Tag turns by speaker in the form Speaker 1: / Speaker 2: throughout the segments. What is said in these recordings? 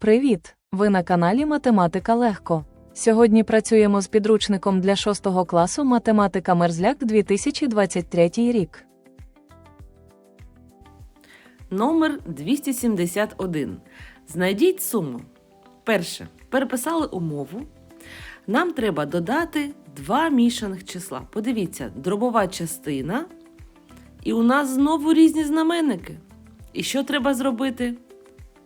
Speaker 1: Привіт! Ви на каналі Математика Легко. Сьогодні працюємо з підручником для 6 класу Математика Мерзляк 2023 рік.
Speaker 2: Номер 271. Знайдіть суму. Перше. Переписали умову. Нам треба додати два мішаних числа. Подивіться, дробова частина. І у нас знову різні знаменники. І що треба зробити?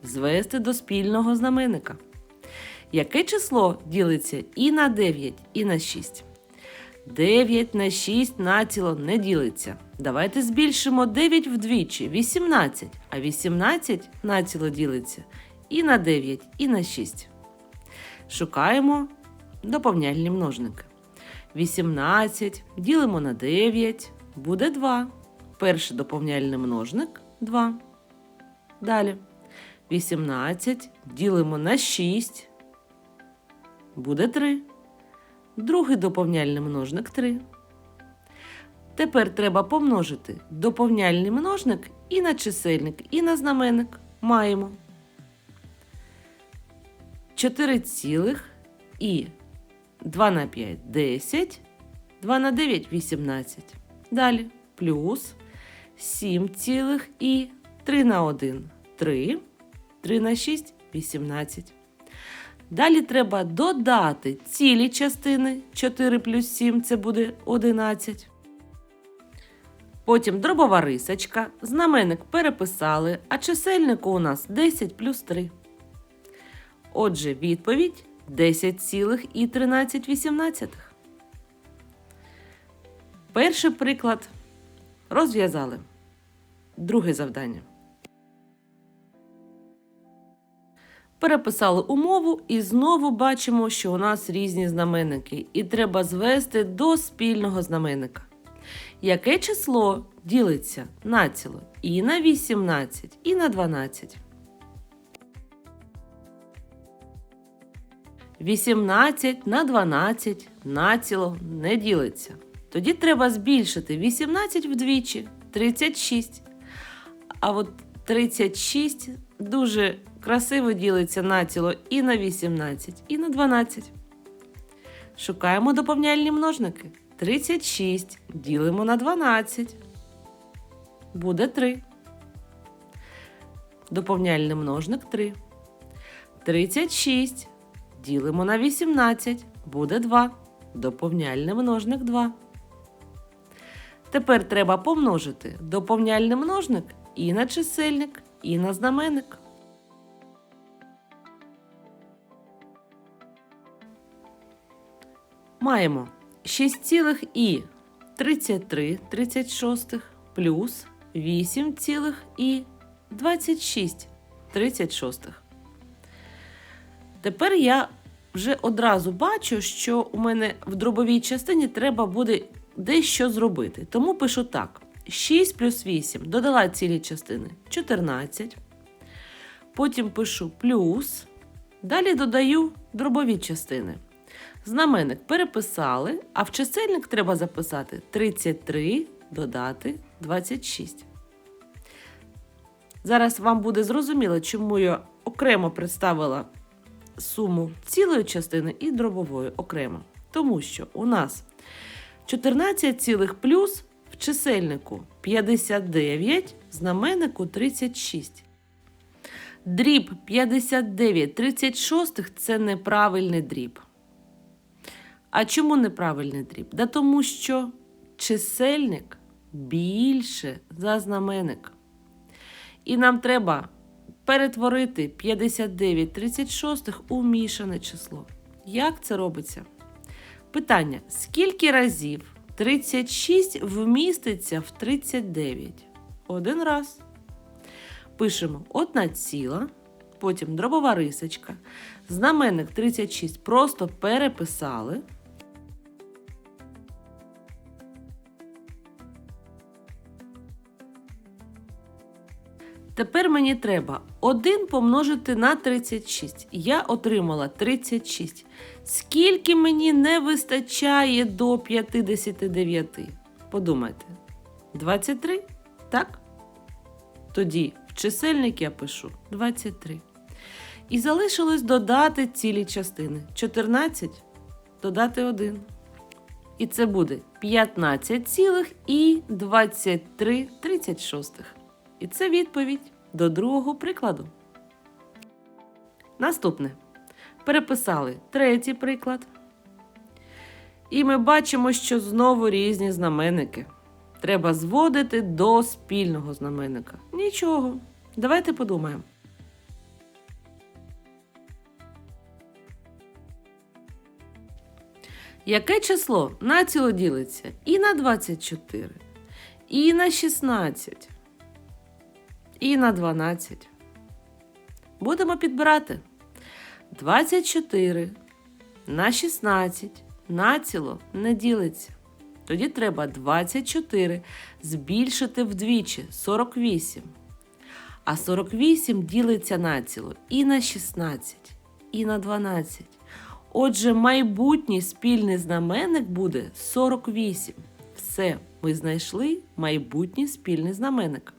Speaker 2: Звести до спільного знаменника. Яке число ділиться і на 9, і на 6? 9 на 6 націло не ділиться. Давайте збільшимо 9 вдвічі 18, а 18 націло ділиться і на 9, і на 6. Шукаємо доповняльні множники. 18 ділимо на 9, буде 2. Перший доповняльний множник 2. Далі. 18 ділимо на 6, буде 3. Другий доповняльний множник 3. Тепер треба помножити доповняльний множник і на чисельник, і на знаменник. Маємо 4 цілих і 2 на 5 10, 2 на 9 18. Далі плюс 7 цілих і 3 на 1 3, 3 на 6 18. Далі треба додати цілі частини 4 плюс 7 це буде 11. Потім дробова рисочка, знаменник переписали, а чисельнику у нас 10 плюс 3. Отже, відповідь 10 цілих і 13 вісімнадцятих. Перший приклад розв'язали. Друге завдання. Переписали умову і знову бачимо, що у нас різні знаменники, і треба звести до спільного знаменника. Яке число ділиться націло і на 18, і на 12? 18 на 12 націло не ділиться. Тоді треба збільшити 18 вдвічі 36. А от 36 дуже красиво ділиться націло і на 18, і на 12. Шукаємо доповняльні множники. 36 ділимо на 12. Буде 3. Доповняльний множник 3. 36 ділимо на 18. Буде 2. Доповняльний множник 2. Тепер треба помножити доповняльний множник і на чисельник, і на знаменник. Маємо 6,33 36 плюс 8,26 36. Тепер я вже одразу бачу, що у мене в дробовій частині треба буде дещо зробити. Тому пишу так: 6 плюс 8 додала цілі частини 14. Потім пишу плюс. Далі додаю дробові частини. Знаменник переписали, а в чисельник треба записати 33 додати 26. Зараз вам буде зрозуміло, чому я окремо представила суму цілої частини і дробової окремо. Тому що у нас 14 цілих плюс в чисельнику 59, в знаменнику 36. Дріб 59 36 це неправильний дріб. А чому неправильний дріб? Да тому що чисельник більше за знаменник. І нам треба перетворити 59 36 у мішане число. Як це робиться? Питання: скільки разів 36 вміститься в 39? Один раз. Пишемо одна ціла, потім дробова рисочка. Знаменник 36 просто переписали. Тепер мені треба 1 помножити на 36. Я отримала 36. Скільки мені не вистачає до 59? Подумайте. 23? Так? Тоді в чисельник я пишу 23. І залишилось додати цілі частини. 14 додати 1. І це буде 15 цілих і 23 36. І це відповідь до другого прикладу. Наступне. Переписали третій приклад. І ми бачимо, що знову різні знаменники. Треба зводити до спільного знаменника. Нічого. Давайте подумаємо. Яке число націло ділиться і на 24, і на 16, і на 12. Будемо підбирати. 24 на 16 націло не ділиться. Тоді треба 24 збільшити вдвічі 48. А 48 ділиться націло і на 16, і на 12. Отже, майбутній спільний знаменник буде 48. Все, ми знайшли майбутній спільний знаменник.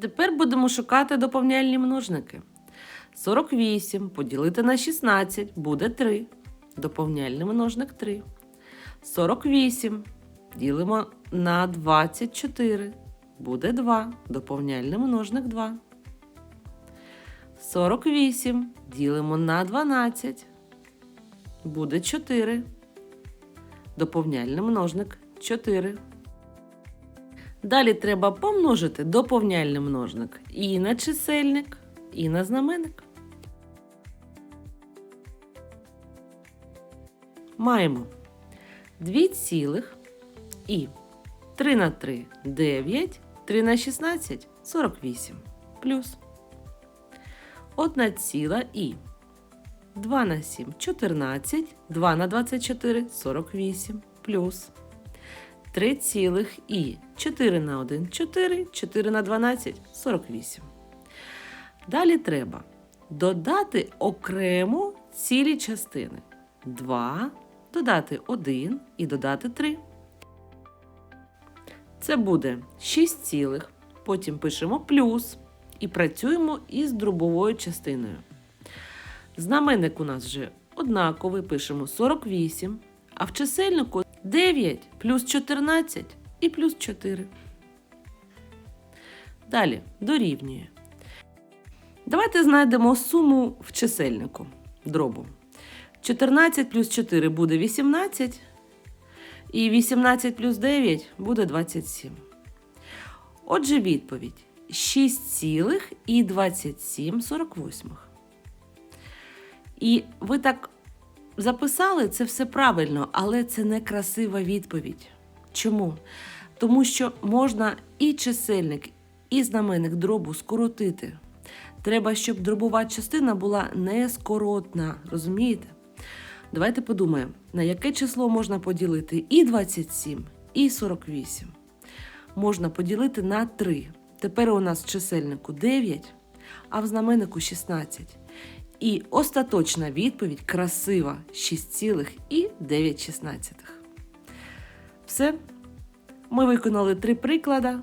Speaker 2: Тепер будемо шукати доповняльні множники. 48 поділити на 16 буде 3. Доповняльний множник 3. 48 ділимо на 24. Буде 2. Доповняльний множник 2. 48 ділимо на 12. Буде 4. Доповняльний множник 4. Далі треба помножити доповняльний множник і на чисельник, і на знаменник. Маємо 2 цілих і 3 на 3 – 9, 3 на 16 – 48, плюс 1 ціла і 2 на 7 – 14, 2 на 24 – 48, плюс 3 цілих і 4 на 1 – 4, 4 на 12 – 48. Далі треба додати окремо цілі частини. 2, додати 1 і додати 3. Це буде 6 цілих. Потім пишемо плюс і працюємо із дробовою частиною. Знаменник у нас вже однаковий, пишемо 48, а в чисельнику 9 плюс 14 і плюс 4. Далі дорівнює. Давайте знайдемо суму в чисельнику дробу. 14 плюс 4 буде 18, і 18 плюс 9 буде 27. Отже, відповідь 6 цілих і 27 48. І ви так записали це все правильно, але це не красива відповідь. Чому? Тому що можна і чисельник, і знаменник дробу скоротити. Треба, щоб дробова частина була нескоротна, розумієте? Давайте подумаємо, на яке число можна поділити і 27, і 48. Можна поділити на 3. Тепер у нас в чисельнику 9, а в знаменнику 16. І остаточна відповідь красива 6,9. Все. Ми виконали три приклади.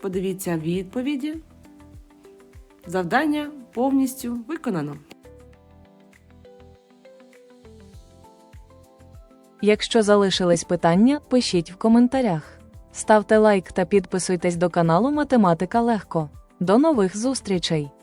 Speaker 2: Подивіться відповіді. Завдання повністю виконано.
Speaker 1: Якщо залишились питання, пишіть в коментарях. Ставте лайк та підписуйтесь до каналу Математика Легко. До нових зустрічей!